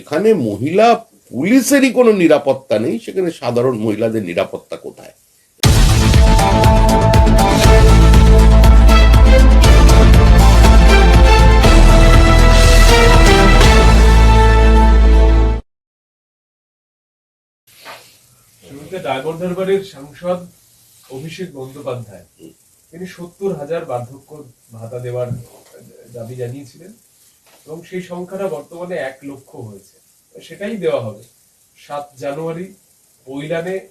এখানে মহিলা পুলিশেরই কোনো নিরাপত্তা নেই, সেখানে সাধারণ মহিলাদের নিরাপত্তা কোথায়? সাংসদ অভিষেক বন্দ্যোপাধ্যায়, তিনি সত্তর হাজার বার্ধক্য ভাতা দেওয়ার দাবি জানিয়েছিলেন। এবং সেই সংখ্যাটা বর্তমানে এক লক্ষ হয়েছে। সেটাই দেওয়া হবে। সাত জানুয়ারি বৈলানে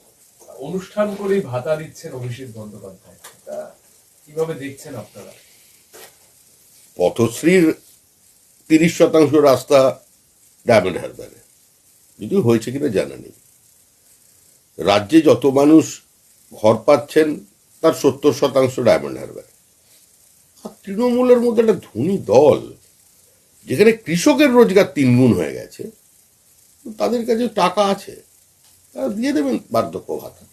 অনুষ্ঠান করেই ভাতা দিচ্ছেন অভিষেক বন্দ্যোপাধ্যায়। কীভাবে দেখছেন আপনারা? পথশ্রীর তিরিশ শতাংশ রাস্তা ডায়মন্ড হারবারে। যদিও হয়েছে কিনা জানা নেই। রাজ্যে যত মানুষ ঘর পাচ্ছেন, তার সত্তর শতাংশ ডায়মন্ড হারবারে। আর তৃণমূলের মধ্যে একটা ধনী দল যেখানে কৃষকের রোজগার তিনগুণ হয়ে গেছে, তাদের কাছে টাকা আছে। তারা দিয়ে দেবেন বার্ধক্য ভাতা।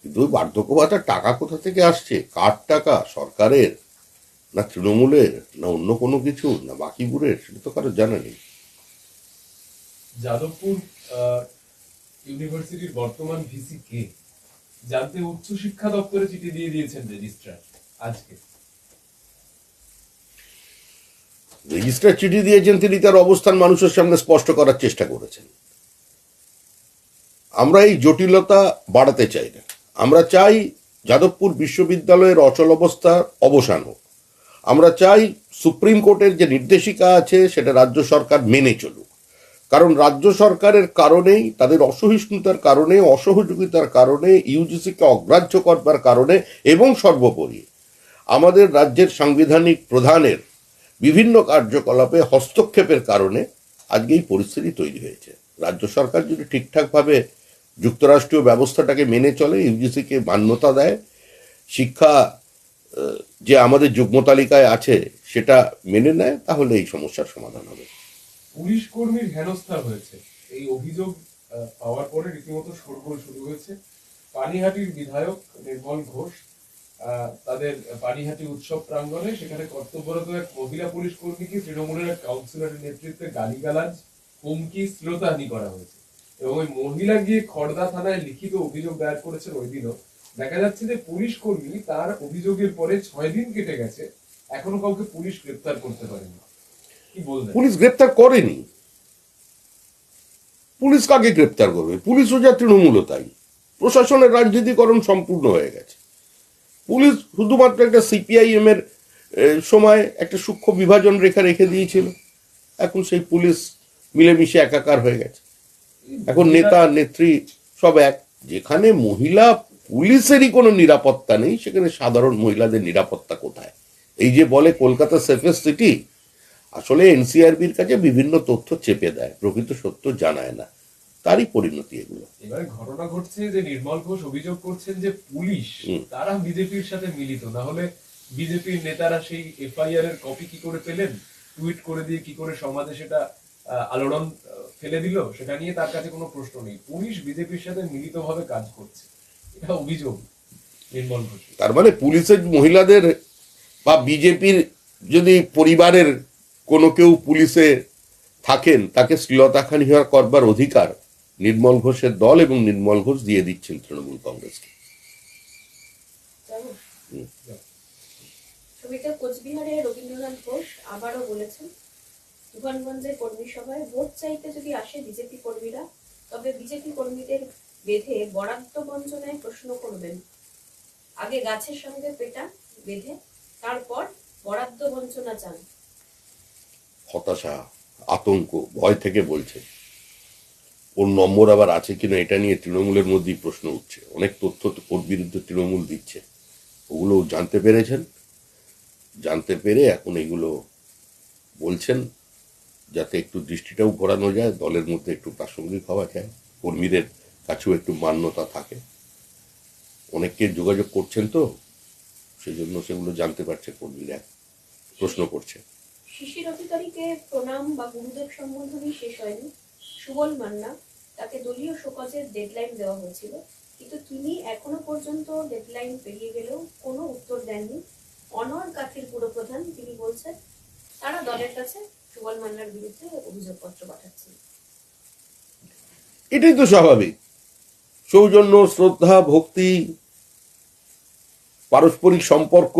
কিন্তু ওই বার্ধক্য ভাতার টাকা কোথা থেকে আসছে? কার টাকা? সরকারের? না তৃণমূলের? না অন্য কোনো কিছু? না বাকিপুরের সেটা তো কারও জানা নেই। যাদবপুর ইউনিভার্সিটির বর্তমান ভিসি কে? জানতে উচ্চশিক্ষা দপ্তরে চিঠি দিয়ে দিয়েছেন রেজিস্ট্রার আজকে। রেজিস্ট্রার চিঠি দিয়েছেন তিনি তার অবস্থান মানুষের সামনে স্পষ্ট করার চেষ্টা করেছেন। আমরা এই জটিলতা বাড়াতে চাই না। আমরা চাই যাদবপুর বিশ্ববিদ্যালয়ের অচল অবস্থার অবসান হোক। আমরা চাই সুপ্রিম কোর্টের যে নির্দেশিকা আছে, সেটা রাজ্য সরকার মেনে চলুক। কারণ রাজ্য সরকারের কারণেই, তাদের অসহিষ্ণুতার কারণে, অসহযোগিতার কারণে, ইউজিসিকে অগ্রাহ্য করবার কারণে, এবং সর্বোপরি আমাদের রাজ্যের সাংবিধানিক প্রধানের বিভিন্ন কার্যকলাপে হস্তক্ষেপের কারণে আজকে এই পরিস্থিতি তৈরি হয়েছে। রাজ্য সরকার যদি ঠিকঠাকভাবে যুক্তরাষ্ট্রীয় ব্যবস্থাটাকে মেনে চলে, ইউজিসিকে মান্যতা দেয়, শিক্ষা যে আমাদের যুগ্ম তালিকায় আছে সেটা মেনে নেয়, তাহলে এই সমস্যার সমাধান হবে। পুলিশ কর্মীর হেনস্থা হয়েছে। এই অভিযোগ পাওয়ার পরে রীতিমতো শুরু হয়েছে। পানিহাটির বিধায়ক নির্মল ঘোষ তাদের পানিহাটি উৎসব প্রাঙ্গণে সেখানে কর্তব্যরত এক মহিলা পুলিশ কর্মীকে তৃণমূলের এক কাউন্সিলরের নেতৃত্বে গালিগালাজ, হুমকি, শ্রোতাহানি করা হয়েছে। এবং ওই মহিলা গিয়ে খড়দা থানায় লিখিত অভিযোগ দায়ের করেছেন ওই দিনও দেখা যাচ্ছে যে পুলিশ কর্মী তার অভিযোগের পরে ছয় দিন কেটে গেছে। এখনও কাউকে পুলিশ গ্রেপ্তার করতে পারেনি। কি বলবেন? পুলিশ গ্রেপ্তার করেনি। পুলিশ কাকে গ্রেপ্তার করবে? পুলিশও যা তৃণমূলও তাই। প্রশাসনের রাজনীতিকরণ সম্পূর্ণ হয়ে গেছে। পুলিশ শুধুমাত্র একটা সিপিআইএম এর সময় একটা সূক্ষ্ম বিভাজন রেখা রেখে দিয়েছিল। এখন সেই পুলিশ মিলেমিশে একাকার হয়ে গেছে। এখন নেতা, নেত্রী সব এক। যেখানে মহিলা পুলিশেরই কোনো নিরাপত্তা নেই, সেখানে সাধারণ মহিলাদের নিরাপত্তা কোথায়? এই যে বলে কলকাতা সেফেস্ট সিটি, আসলে এনসিআরবির কাছে বিভিন্ন তথ্য চেপে দেয়। প্রকৃত সত্য জানায় না। তারই পরিণতি এগুলো। এবারে ঘটনা ঘটছে যে নির্মল ঘোষ অভিযোগ করছেন যে পুলিশ তারা বিজেপির সাথে মিলিত। না হলে বিজেপির নেতারা সেই এফআইআর এর কপি কি করে পেলেন? টুইট করে দিয়ে কি করে সমাজে সেটা আলোড়ন ফেলে দিল? সেটা নিয়ে তার কাছে কোনো প্রশ্ন নেই। পুলিশ বিজেপির সাথে মিলিতভাবে কাজ করছে। এটা অভিযোগ নির্মল ঘোষ। তার মানে পুলিশের মহিলাদের বা বিজেপির যদি পরিবারের কোনো কেউ পুলিশে থাকেন তাকে শ্লীলতাখানি করবার অধিকার নির্মল ঘোষের দল এবং নির্মল ঘোষ দিয়ে দিচ্ছেন তৃণমূল কংগ্রেসকে। ছবিতে কোচবিহারে রবীন্দ্রনাথ ঘোষ আবারও বলেছেন তুফানগঞ্জের কর্মী সভায় ভোট চাইতে যদি আসে বিজেপি কর্মীরা তবে বিজেপি কর্মীদের বেঁধে বরাদ্দ বঞ্চনায় প্রশ্ন করবেন। আগে গাছের সঙ্গে পেটা বেঁধে তারপর বরাদ্দ বঞ্চনা চান। হতাশা আতঙ্ক ভয় থেকে বলছে। ওর নম্বর আবার আছে কিনা এটা নিয়ে তৃণমূলের মধ্যেই প্রশ্ন উঠছে। অনেক তথ্য ওর বিরুদ্ধে তৃণমূল দিচ্ছে। ওগুলো জানতে পেরেছেন? জানতে পেরে এখন এগুলো বলছেন যাতে একটু দৃষ্টিটাও ঘোরানো যায়, দলের মধ্যে একটু প্রাসঙ্গিক হওয়া যায়, কর্মীদের কাছেও একটু মান্যতা থাকে। অনেককে যোগাযোগ করছেন তো সেই জন্য সেগুলো জানতে পারছে কর্মীরা, প্রশ্ন করছে। শিশির অধিকারীকে প্রণাম বা গুরুদেব সম্বোধনই শেষ হয়নি। সুবল মান্না তাকে দলীয় শোকজের ডেডলাইন দেওয়া হয়েছিল। কিন্তু তিনি এখনও পর্যন্ত ডেডলাইন পেরিয়ে গেলেও কোনো উত্তর দেননি। অনর কাঠির পুরপ্রধান তিনি বলছেন, তারা দলের কাছে সুবল মান্নার বিরুদ্ধে অভিযোগপত্র পাঠাচ্ছেন। এটাই তো স্বাভাবিক। সৌজন্য, শ্রদ্ধা, ভক্তি, পারস্পরিক সম্পর্ক,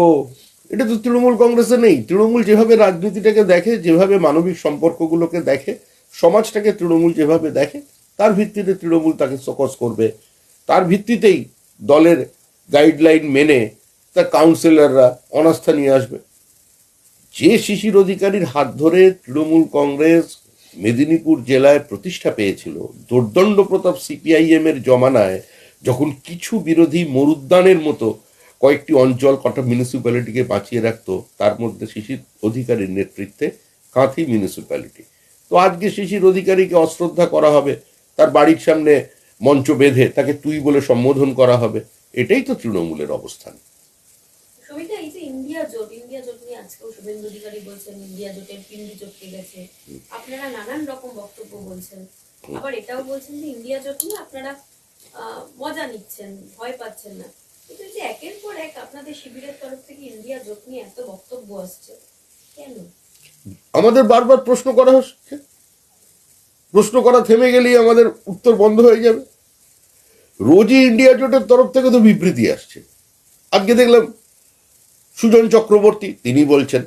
এটা তো তৃণমূল কংগ্রেসে নেই। তৃণমূল যেভাবে রাজনীতিটাকে দেখে, যেভাবে মানবিক সম্পর্কগুলোকে দেখে, সমাজটাকে তৃণমূল যেভাবে দেখে তার ভিত্তিতে তৃণমূল তাকে সকস করবে। তার ভিত্তিতেই দলের গাইডলাইন মেনে তার কাউন্সিলররা অনাস্থা নিয়ে আসবে। যে শিশির অধিকারীর হাত ধরে তৃণমূল কংগ্রেস মেদিনীপুর জেলায় প্রতিষ্ঠা পেয়েছিল, দুর্দণ্ড প্রতাপ সিপিআইএম এর জমানায় যখন কিছু বিরোধী মরুদ্যানের মতো কয়েকটি অঞ্চল কটা মিউনিসিপ্যালিটিকে বাঁচিয়ে রাখত, তার মধ্যে শিশির অধিকারীর নেতৃত্বে কাঁথি মিউনিসিপ্যালিটি তো আজকে শিশির অধিকারীকে অশ্রদ্ধা করা হবে। তার বাড়ির সামনে মঞ্চ বেঁধে তাকে তুই বলে সম্বোধন করা হবে এটাই তো তৃণমূলের অবস্থান। সমিতা এই যে ইন্ডিয়া জোট ইন্ডিয়া জোট নিয়ে আজকেও শুভেন্দু অধিকারী বলছেন ইন্ডিয়া জোটের পিন্ডি চটকে গেছে। আপনারা নানান রকম বক্তব্য বলছেন। আবার এটাও বলছেন যে ইন্ডিয়া জোট নিয়ে আপনারা মজা নিচ্ছেন ভয় পাচ্ছেন না। কিন্তু এই যে একের পর এক আপনাদের শিবিরের তরফ থেকে ইন্ডিয়া জোট নিয়ে এত বক্তব্য আসছে কেন? আমাদের বারবার প্রশ্ন করা হচ্ছে। প্রশ্ন করা থেমে গেলেই আমাদের উত্তর বন্ধ হয়ে যাবে। রোজই ইন্ডিয়া জোটের তরফ থেকে তো বিবৃতি আসছে। আজকে দেখলাম সুজন চক্রবর্তী, তিনি বলছেন,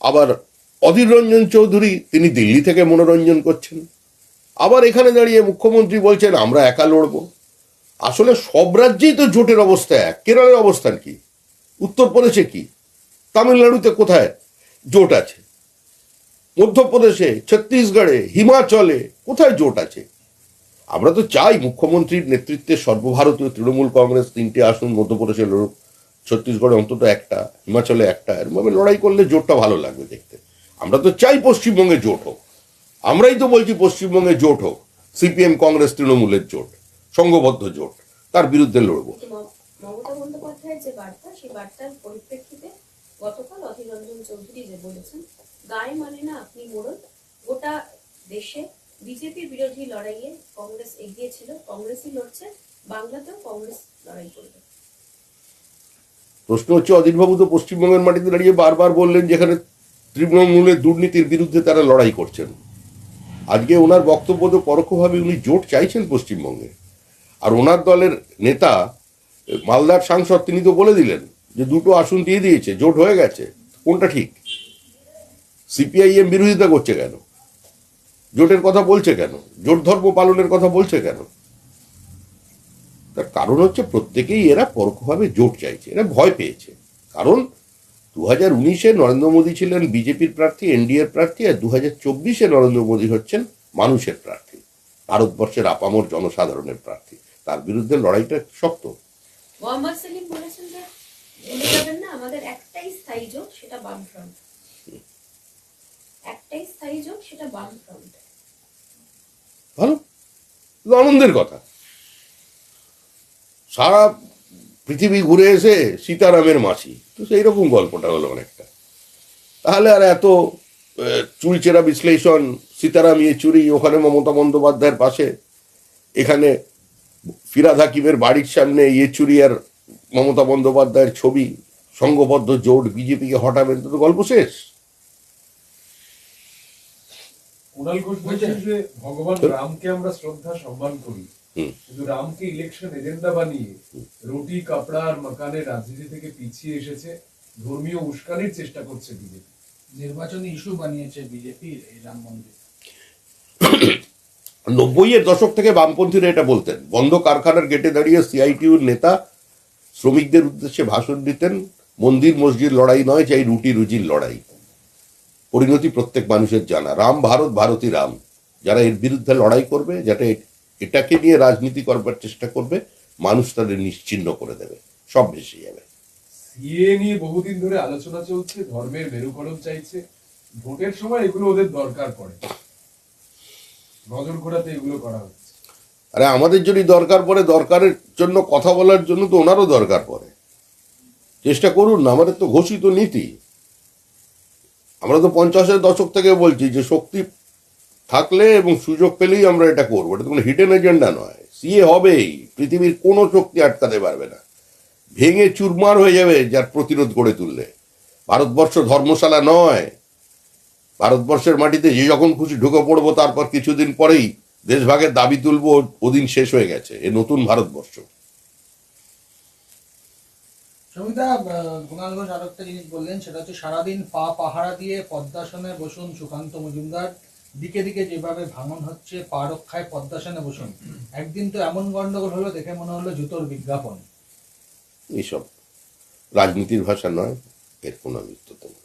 আবার অধীর রঞ্জন চৌধুরী, তিনি দিল্লি থেকে মনোরঞ্জন করছেন। আবার এখানে দাঁড়িয়ে মুখ্যমন্ত্রী বলছেন, আমরা একা লড়বো। আসলে সব রাজ্যেই তো জোটের অবস্থা এক। কেরলের অবস্থান কি? উত্তরপ্রদেশে কি? তামিলনাড়ুতে কোথায় জোট আছে? মধ্যপ্রদেশে, ছত্তিশগড়ে, হিমাচলে কোথায় জোট আছে? আমরা তো চাই মুখ্যমন্ত্রীর নেতৃত্বে সর্বভারতীয় তৃণমূল কংগ্রেস তিনটে আসন মধ্যপ্রদেশে লড়ুক ছত্তিশগড়ে অন্তত একটা, হিমাচলে একটা। এরমভাবে লড়াই করলে জোটটা ভালো লাগবে দেখতে। আমরা তো চাই পশ্চিমবঙ্গে জোট হোক। আমরাই তো বলছি পশ্চিমবঙ্গে জোট হোক। সিপিএম কংগ্রেস তৃণমূলের জোট, সংঘবদ্ধ জোট, তার বিরুদ্ধে লড়বো। গতকাল অধীর রঞ্জন চৌধুরী যে বলেছেন, গায়ে মানে না আপনি মোড়ল গোটা দেশে বিজেপির বিরোধী লড়াইয়ে কংগ্রেস এগিয়ে ছিল, কংগ্রেসই লড়ছে, বাংলাতেও কংগ্রেস লড়াই করবে। প্রশ্ন হচ্ছে, অধীরবাবু তো পশ্চিমবঙ্গের মাটিতে দাঁড়িয়ে বারবার বললেন যেখানে তৃণমূলের দুর্নীতির বিরুদ্ধে তারা লড়াই করছেন। আজকে ওনার বক্তব্য তো পরোক্ষভাবে উনি জোট চাইছেন পশ্চিমবঙ্গে। আর ওনার দলের নেতা, মালদার সাংসদ, তিনি তো বলে দিলেন যে দুটো আসন দিয়ে দিয়েছে, জোট হয়ে গেছে, কোনটা ঠিক? সিপিআইএম বিরোধিতা করছে কেন? জোটের কথা বলছে কেন? জোট ধর্ম পালনের কথা বলছে কেন? তার কারণ হচ্ছে প্রত্যেকেই এরা পরোক্ষভাবে জোট চাইছে, এরা ভয় পেয়েছে। কারণ দু হাজার উনিশে নরেন্দ্র মোদী ছিলেন বিজেপির প্রার্থী, এনডিএর প্রার্থী, আর দু হাজার চব্বিশে নরেন্দ্র মোদী হচ্ছেন মানুষের প্রার্থী, ভারতবর্ষের আপামর জনসাধারণের প্রার্থী। তার বিরুদ্ধে লড়াইটা শক্ত। মোহাম্মদ সেলিম বলেছেন যে আমাদের একটাই স্থায়ী জোট সেটা বামফ্রন্ট। একটাই স্থায়ী জোট সেটা বামফ্রন্ট। ভালো? আনন্দের কথা। সারা পৃথিবী ঘুরে এসে সীতারামের মাসি। তো সেই রকম গল্পটা হলো অনেকটা। তাহলে আর এত আহ, চুলচেরা বিশ্লেষণ সীতারাম ইয়েচুরি ওখানে মমতা বন্দ্যোপাধ্যায়ের পাশে এখানে ফিরাদ হাকিমের বাড়ির সামনে ইয়েচুরি আর মমতা বন্দ্যোপাধ্যায়ের ছবি সংঘবদ্ধ জোট বিজেপিকে হটাবেন তো গল্প শেষ। কুণাল ঘোষ বলছেন যে ভগবান রামকে আমরা শ্রদ্ধা সম্মান করি। কিন্তু রামকে ইলেকশন এজেন্ডা বানিয়ে রুটি কাপড়া আর মাকানের রাজনীতি থেকে পিছিয়ে এসেছে ধর্মীয় উস্কানির চেষ্টা করছে বিজেপি। নির্বাচনী ইস্যু বানিয়েছে বিজেপির এই রাম মন্দির। নব্বইয়ের দশক থেকে বামপন্থীরা এটা বলতেন। বন্ধ কারখানার গেটে দাঁড়িয়ে সিআইটিউর নেতা শ্রমিকদের উদ্দেশ্যে ভাষণ দিতেন। মন্দির মসজিদ লড়াই নয় চাই রুটি রুজির লড়াই। পরিণতি প্রত্যেক মানুষের জানা। রাম ভারত ভারতী রাম। যারা এর বিরুদ্ধে লড়াই করবে যাতে এটাকে নিয়ে রাজনীতি করবার চেষ্টা করবে মানুষ তাদের নিশ্চিহ্ন করে দেবে। সব ভেসে যাবে। সিএ নিয়ে বহুদিন ধরে আলোচনা চলছে ধর্মের মেরুকরণ চাইছে। ভোটের সময় এগুলো ওদের দরকার পড়ে। নজর ঘোরাতে এগুলো করা হচ্ছে। আরে আমাদের যদি দরকার পড়ে দরকারের জন্য কথা বলার জন্য তো ওনারও দরকার পড়ে। চেষ্টা করুন না, আমাদের তো ঘোষিত নীতি। আমরা তো পঞ্চাশের দশক থেকে বলছি যে শক্তি থাকলে এবং সুযোগ পেলেই আমরা এটা করব। এটা তো কোনো হিডেন এজেন্ডা নয়। সিএ হবেই, পৃথিবীর কোনো শক্তি আটকাতে পারবে না। ভেঙে চুরমার হয়ে যাবে যার প্রতিরোধ গড়ে তুললে। ভারতবর্ষ ধর্মশালা নয়। ভারতবর্ষের মাটিতে যে যখন খুশি ঢুকে পড়ব, তারপর কিছুদিন পরেই দেশভাগের দাবি তুলবো, ওদিন শেষ হয়ে গেছে। এ নতুন ভারতবর্ষ। সমিতা কুণাল ঘোষ আরও একটা জিনিস বললেন, সেটা হচ্ছে সারাদিন পা পাহারা দিয়ে পদ্মাসনে বসুন সুকান্ত মজুমদার। দিকে দিকে যেভাবে ভাঙন হচ্ছে, পা রক্ষায় পদ্মাসনে বসুন। একদিন তো এমন গন্ডগোল হলো, দেখে মনে হলো জুতোর বিজ্ঞাপন। এইসব রাজনীতির ভাষা নয়, এর কোনো মিত্রতা নেই।